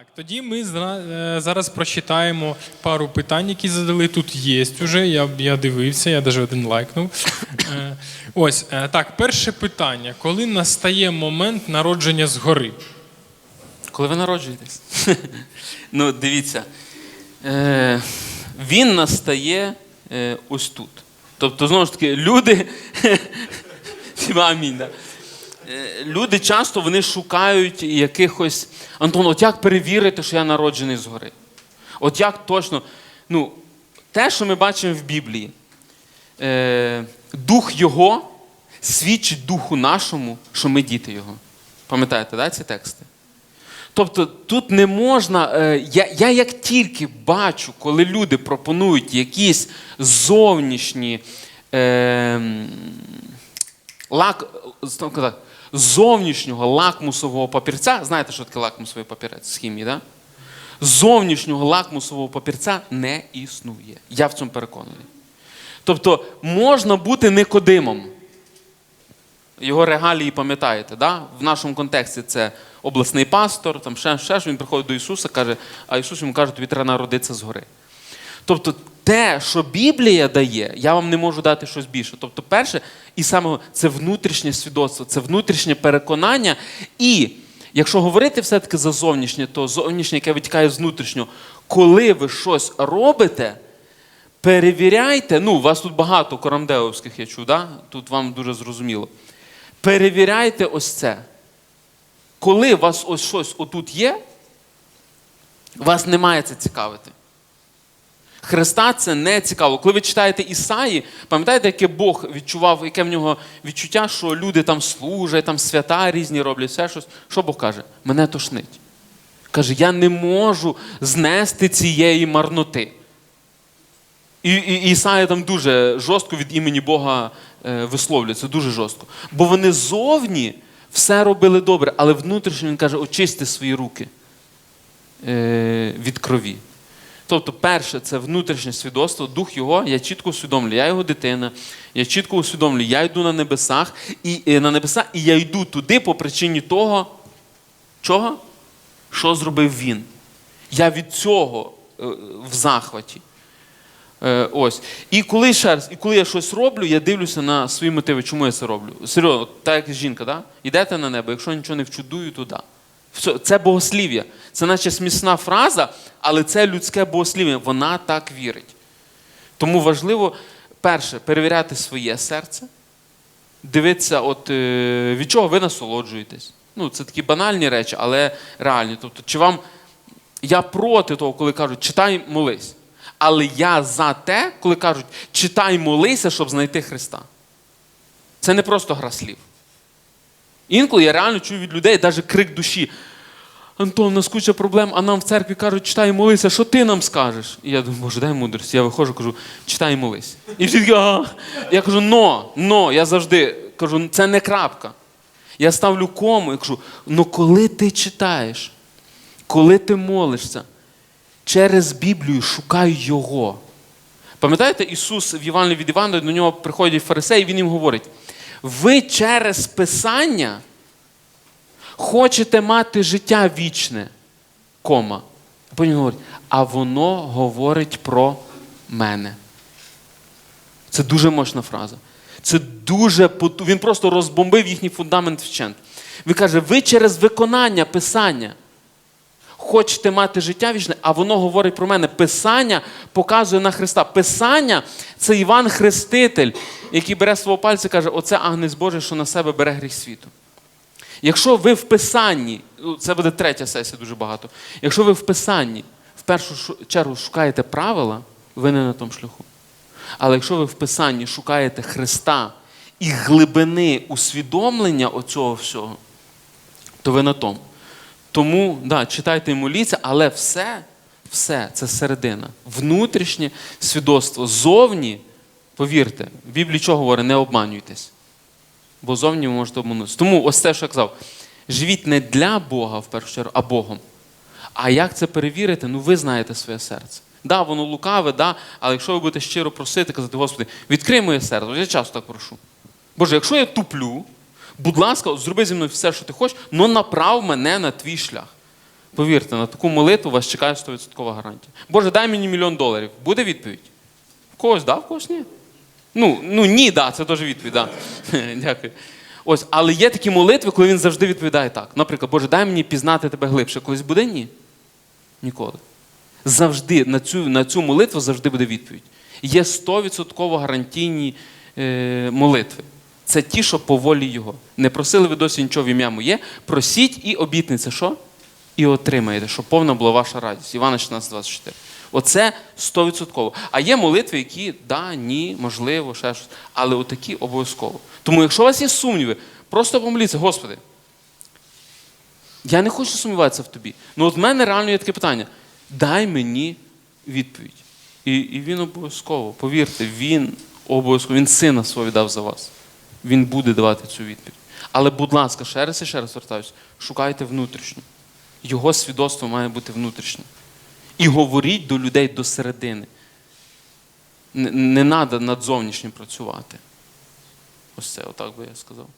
Так, тоді ми е, зараз прочитаємо пару питань, які задали. Тут є вже. Я, я дивився, я навіть один лайкнув. Е, Ось е, так, перше питання: коли настає момент народження згори? Коли ви народжуєтесь? ну, дивіться. Він настає ось тут. Тобто, знову ж таки, люди. Амінь, да. Е, Люди часто вони шукають якихось. Антон, от як перевірити, що я народжений згори? От як точно. Ну, те, що ми бачимо в Біблії, е, дух Його свідчить духу нашому, що ми діти Його. Пам'ятаєте, да, ці тексти? Тобто тут не можна. е, Я, я як тільки бачу, коли люди пропонують якісь зовнішні е, лак, так, зовнішнього лакмусового папірця, знаєте, що таке лакмусовий папірець з хімії, да? Зовнішнього лакмусового папірця не існує. Я в цьому переконаний. Тобто можна бути никодимом. Його регалії пам'ятаєте, да? в нашому контексті це обласний пастор, там ще, ще ж він приходить до Ісуса, каже, а Ісус йому каже, тобі треба народитися згори. Тобто те, що Біблія дає, я вам не можу дати щось більше. Тобто, перше, і саме це внутрішнє свідоцтво, це внутрішнє переконання. І якщо говорити все-таки за зовнішнє, то зовнішнє, яке витікає з внутрішнього, коли ви щось робите, перевіряйте, ну, у вас тут багато корамдеовських, я чув, да? тут вам дуже зрозуміло. Перевіряйте ось це. Коли у вас ось щось отут є, вас не має це цікавити. Христа це не цікаво. Коли ви читаєте Ісаї, пам'ятаєте, яке Бог відчував, яке в нього відчуття, що люди там служать, там свята різні роблять, все щось. Що Бог каже? Мене тошнить. Каже, я не можу знести цієї марноти. І, і, Ісая там дуже жорстко від імені Бога е, висловлюється, дуже жорстко. Бо вони зовні все робили добре, але внутрішньо він каже, очисти свої руки е, від крові. Тобто, перше, це внутрішнє свідоцтво, дух його, я чітко усвідомлюю, я його дитина, я чітко усвідомлюю, я йду на небесах, і, е, на небеса, і я йду туди по причині того, чого? Що зробив він. Я від цього е, в захваті. Е, ось. І коли ще раз, і коли я щось роблю, я дивлюся на свої мотиви, чому я це роблю. Серйозно, так як жінка, да? йдете на небо, якщо нічого не вчудую, туди. Все, це богослів'я. Це наче смісна фраза, але це людське богослів'я. Вона так вірить. Тому важливо, перше, перевіряти своє серце, дивитися, от, е, від чого ви насолоджуєтесь. Ну, це такі банальні речі, але реальні. Тобто, чи вам я проти того, коли кажуть, читай, молись. Але я за те, коли кажуть, читай, молися, щоб знайти Христа. Це не просто гра слів. Інколи я реально чую від людей навіть крик душі. Антон, у нас куча проблем, а нам в церкві кажуть, читай і молися, що ти нам скажеш? І я думаю, боже, дай мудрість. Я виходжу, кажу, читай і молись. І всі такі, а. Я кажу, но, но, я завжди кажу, це не крапка. Я ставлю кому і кажу, ну коли ти читаєш, коли ти молишся, через Біблію шукай Його. Пам'ятаєте, Ісус в Євангелії від Івана до нього приходять фарисеї, Він їм говорить: ви через Писання хочете мати життя вічне, кома. Потім говорить, а воно говорить про мене. Це дуже мощна фраза. Це дуже поту- Він просто розбомбив їхній фундамент вчент. Він каже: ви через виконання Писання хочете мати життя вічне, а воно говорить про мене. Писання показує на Христа. Писання це Іван Хреститель, який бере свого пальця і каже: Оце Агнець Божий, що на себе бере гріх світу. Якщо ви в Писанні, це буде третя сесія дуже багато. Якщо ви в Писанні в першу чергу шукаєте правила, ви не на тому шляху. Але якщо ви в Писанні шукаєте Христа і глибини усвідомлення оцього всього, то ви на тому. Тому, да, читайте і моліться, але все, все це середина. Внутрішнє свідоцтво. Зовні, повірте, в Біблії чого говорить, не обманюйтесь. Бо зовні ви можете обманутися. Тому ось те, що я казав, живіть не для Бога в першу чергу, а Богом. А як це перевірити? Ну ви знаєте своє серце. Да, воно лукаве, да, але якщо ви будете щиро просити, казати, Господи, відкрий моє серце. Я часто так прошу. Боже, якщо я туплю, будь ласка, зроби зі мною все, що ти хочеш, але направ мене на твій шлях. Повірте, на таку молитву вас чекає 100% гарантія. Боже, дай мені мільйон доларів. Буде відповідь? В когось да, в когось ні. Ну, ну ні, да, це теж відповідь, да. Дякую. Ось, але є такі молитви, коли він завжди відповідає так. Наприклад, Боже, дай мені пізнати тебе глибше. Колись буде ні? Ніколи. Завжди на цю, на цю молитву завжди буде відповідь. Є 100% гарантійні е, молитви. Це ті, що по волі Його. Не просили ви досі нічого в ім'я моє. Просіть і обітниця, що? І отримаєте, щоб повна була ваша радість. Івана 16, 24. Оце 100%. А є молитви, які да, ні, можливо, ще щось. Але отакі обов'язково. Тому, якщо у вас є сумніви, просто помоліться, Господи. Я не хочу сумніватися в тобі. Ну от в мене реально є таке питання. Дай мені відповідь. І, і він обов'язково, повірте, він обов'язково, він сина свого віддав за вас. Він буде давати цю відповідь. Але, будь ласка, ще раз і ще раз звертаюся, шукайте внутрішню. Його свідоцтво має бути внутрішнє. І говоріть до людей до середини. Не, треба над зовнішнім працювати. Ось це, отак би я сказав.